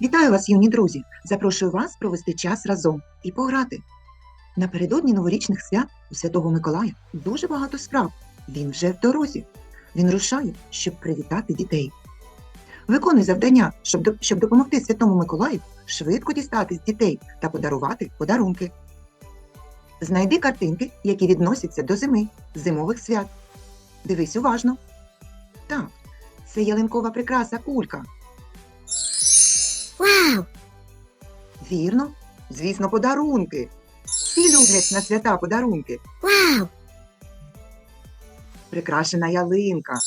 Вітаю вас, юні друзі! Запрошую вас провести час разом і пограти. Напередодні новорічних свят у Святого Миколая дуже багато справ. Він вже в дорозі. Він рушає, щоб привітати дітей. Виконуй завдання, щоб, щоб допомогти Святому Миколаю швидко дістатись дітей та подарувати подарунки. Знайди картинки, які відносяться до зими, зимових свят. Дивись уважно. Так, це ялинкова прикраса кулька. Вірно, звісно, подарунки. Всі люблять на свята подарунки. Вау! Прикрашена ялинка.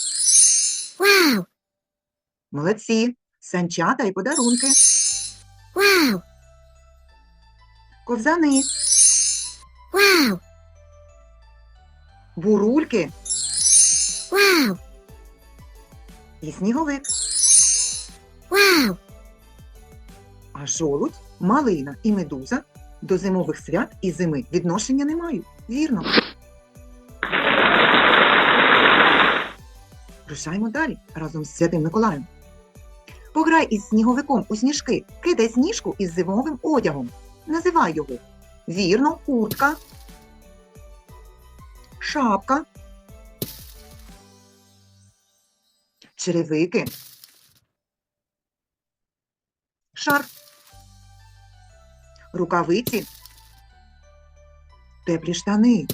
Вау! Молодці. Санчата і подарунки. Вау! Ковзани, Вау! бурульки Вау! і сніговик. Вау! А жолудь, малина і медуза до зимових свят і зими відношення не мають. Вірно. Рушаємо далі разом з Святим Миколаєм. Пограй із сніговиком у сніжки, кидай сніжку із зимовим одягом. Називай його. Вірно, куртка, шапка, черевики, шарф, рукавиці, теплі штани.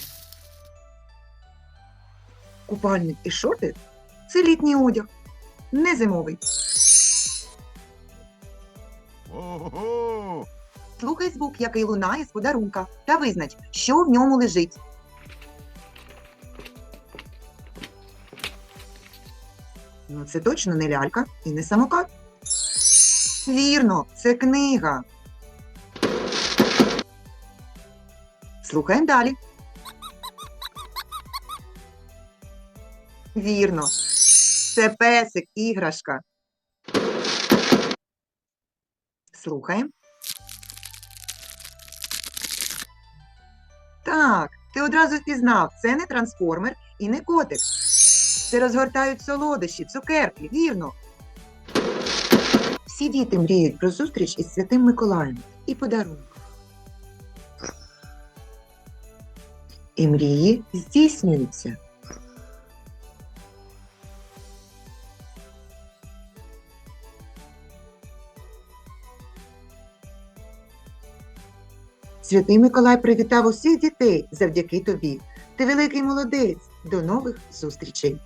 Купальник і шорти це літній одяг, не зимовий. Ого! Слухай звук, який лунає з подарунка, та визнач, що в ньому лежить. Ну, це точно не лялька і не самокат. Вірно, це книга. Слухаємо далі. Вірно. Це песик, іграшка. Слухаємо. Так, ти одразу впізнав, це не трансформер і не котик. Це розгортають солодощі, цукерки, вірно. Всі діти мріють про зустріч із святим Миколаєм і подарунок. І мрії здійснюються. Святий Миколай привітав усіх дітей завдяки тобі. Ти великий молодець. До нових зустрічей!